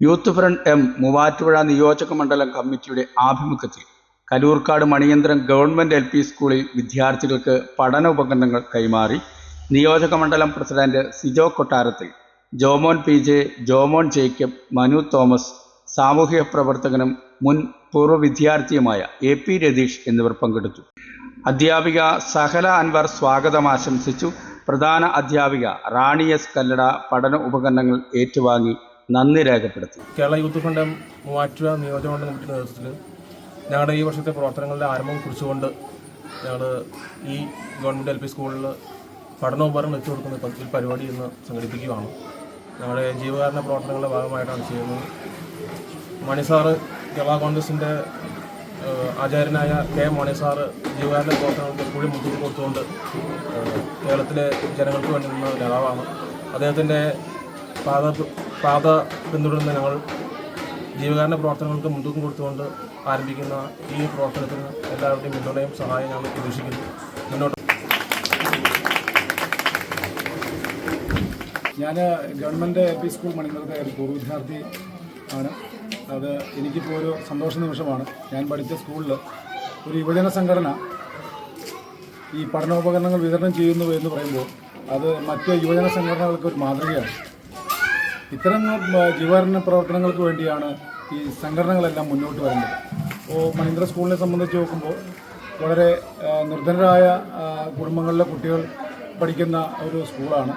Youth front M Muvattupuzha നിയോജക മണ്ഡലം കമ്മിറ്റിയുടെ ആഭിമുഖ്യത്തിൽ Kaloorkad Maniyanthram government L P സ്കൂളിൽ വിദ്യാർത്ഥികൾക്ക് പഠന ഉപകരണങ്ങൾ കൈമാറി നിയോജക മണ്ഡലം president Sijo Kottarathil Jomon P J Jomon Jacob Manu Thomas സാമൂഹിക പ്രവർത്തകനും മുൻ പൂർവ വിദ്യാർത്ഥിയുമായ എ പി രതീഷ് എന്നിവർ പങ്കെടുത്തു. അധ്യാപിക സഹല അൻവർ സ്വാഗതം ആശംസിച്ചു. പ്രധാന അധ്യാപിക റാണി എസ് കല്ലട പഠന ഉപകരണങ്ങൾ ഏറ്റുവാങ്ങി. നന്ദി രേഖപ്പെടുത്തി. കേരള യൂത്ത് ഫണ്ട് മൂവാറ്റുപുഴ നിയോജകമണ്ഡലം കമ്മിറ്റി നേതൃത്വത്തിൽ ഞങ്ങളുടെ ഈ വർഷത്തെ പ്രവർത്തനങ്ങളുടെ ആരംഭം കുറിച്ചുകൊണ്ട് ഞങ്ങൾ ഈ ഗവൺമെന്റ് എൽ പി സ്കൂളിൽ പഠനോപകരണം വെച്ചു കൊടുക്കുന്ന പരിപാടി ഇന്ന് സംഘടിപ്പിക്കുകയാണ്. ഞങ്ങളുടെ ജീവകാരണ പ്രവർത്തനങ്ങളുടെ ഭാഗമായിട്ടാണ് ചെയ്യുന്നത്. മണി കേരള കോൺഗ്രസിന്റെ ആചാര്യനായ കെ മണി സാറ് ജീവകാരുണ്യ പ്രവർത്തനങ്ങൾക്ക് എപ്പോഴും മുൻതൂക്കം കൊടുത്തുകൊണ്ട് കേരളത്തിലെ ജനങ്ങൾക്ക് വേണ്ടി നിന്ന നേതാവാണ്. അദ്ദേഹത്തിന്റെ പാത പാത പിന്തുടർന്ന് ഞങ്ങൾ ജീവകാരണ പ്രവർത്തനങ്ങൾക്ക് മുൻതൂക്കം കൊടുത്തുകൊണ്ട് ആരംഭിക്കുന്ന ഈ പ്രവർത്തനത്തിന് എല്ലാവരുടെയും പിന്തുണയും സഹായം ഞങ്ങൾ പ്രതീക്ഷിക്കുന്നു. മുന്നോട്ട്. ഞാൻ ഗവൺമെന്റ് എൽ പി സ്കൂൾ മണിനഗരത്തെ ഒരു പൂർവ വിദ്യാർത്ഥി ആണ്. അത് എനിക്കിപ്പോൾ ഒരു സന്തോഷ നിമിഷമാണ്. ഞാൻ പഠിച്ച സ്കൂളിൽ ഒരു യുവജന സംഘടന ഈ പഠനോപകരണങ്ങൾ വിതരണം ചെയ്യുന്നു എന്ന് പറയുമ്പോൾ അത് മറ്റ് യുവജന സംഘടനകൾക്ക് ഒരു മാതൃകയാണ്. ഇത്തരം ജീവകാരുണ്യ പ്രവർത്തനങ്ങൾക്ക് വേണ്ടിയാണ് ഈ സംഘടനകളെല്ലാം മുന്നോട്ട് വരുന്നത്. ഇപ്പോൾ മഹീന്ദ്ര സ്കൂളിനെ സംബന്ധിച്ച് നോക്കുമ്പോൾ വളരെ നിർധനരായ കുടുംബങ്ങളിലെ കുട്ടികൾ പഠിക്കുന്ന ഒരു സ്കൂളാണ്.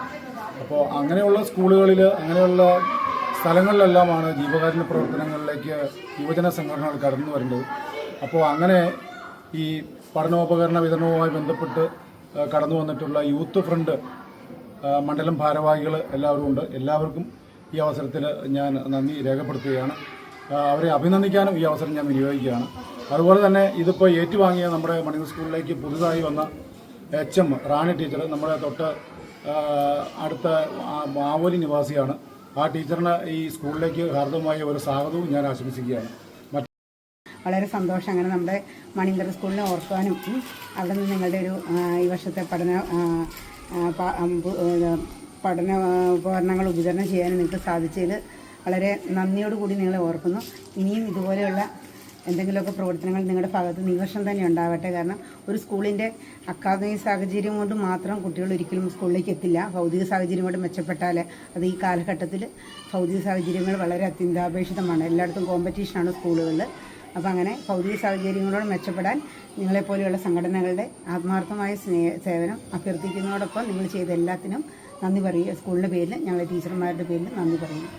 അപ്പോൾ അങ്ങനെയുള്ള സ്കൂളുകളിൽ അങ്ങനെയുള്ള സ്ഥലങ്ങളിലെല്ലാമാണ് ജീവകാരുണ്യ പ്രവർത്തനങ്ങളിലേക്ക് യുവജന സംഘടനകൾ കടന്നു വരുന്നത്. അപ്പോൾ അങ്ങനെ ഈ പഠനോപകരണ വിതരണവുമായി ബന്ധപ്പെട്ട് കടന്നു വന്നിട്ടുള്ള യൂത്ത് ഫ്രണ്ട് മണ്ഡലം ഭാരവാഹികൾ എല്ലാവരും ഉണ്ട്. എല്ലാവർക്കും ഈ അവസരത്തിൽ ഞാൻ നന്ദി രേഖപ്പെടുത്തുകയാണ്. അവരെ അഭിനന്ദിക്കാനും ഈ അവസരം ഞാൻ വിനിയോഗിക്കുകയാണ്. അതുപോലെ തന്നെ ഇതിപ്പോൾ ഏറ്റുവാങ്ങിയ നമ്മുടെ മണിയൂർ സ്കൂളിലേക്ക് പുതുതായി വന്ന എച്ച് എം റാണി ടീച്ചർ നമ്മുടെ തൊട്ട് അടുത്ത മാവോലി നിവാസിയാണ്. ആ ടീച്ചറിന് ഈ സ്കൂളിലേക്ക് ഹാർദവുമായ ഒരു സ്വാഗതവും ഞാൻ ആശംസിക്കുകയാണ്. വളരെ സന്തോഷം അങ്ങനെ നമ്മുടെ മണീന്ദ്ര സ്കൂളിനെ ഓർക്കാനും അവിടെ നിന്ന് നിങ്ങളുടെ ഒരു ഈ വർഷത്തെ പഠന പഠന ഉപകരണങ്ങൾ വിതരണം ചെയ്യാനും നിങ്ങൾക്ക് സാധിച്ചതിൽ വളരെ നന്ദിയോടുകൂടി നിങ്ങളെ ഓർക്കുന്നു. ഇനിയും ഇതുപോലെയുള്ള എന്തെങ്കിലുമൊക്കെ പ്രവർത്തനങ്ങൾ നിങ്ങളുടെ ഭാഗത്ത് നിവർഷം തന്നെ ഉണ്ടാവട്ടെ. കാരണം ഒരു സ്കൂളിന്റെ അക്കാദമിക സാഹചര്യം കൊണ്ട് മാത്രം കുട്ടികൾ ഒരിക്കലും സ്കൂളിലേക്ക് എത്തില്ല. ഭൗതിക സാഹചര്യം കൊണ്ട് മെച്ചപ്പെട്ടാൽ അത് ഈ കാലഘട്ടത്തിൽ ഭൗതിക സാഹചര്യങ്ങൾ വളരെ അത്യന്താപേക്ഷിതമാണ്. എല്ലായിടത്തും കോമ്പറ്റീഷനാണ് സ്കൂളുകളിൽ. അപ്പോൾ അങ്ങനെ ഭൗതിക സാഹചര്യങ്ങളോട് മെച്ചപ്പെടാൻ നിങ്ങളെപ്പോലെയുള്ള സംഘടനകളുടെ ആത്മാർത്ഥമായ സ്നേഹ സേവനം അഭ്യർത്ഥിക്കുന്നതോടൊപ്പം നിങ്ങൾ ചെയ്ത എല്ലാത്തിനും നന്ദി പറയുക. സ്കൂളിന്റെ പേരിൽ ഞങ്ങളുടെ ടീച്ചർമാരുടെ പേരിൽ നന്ദി പറയുന്നു.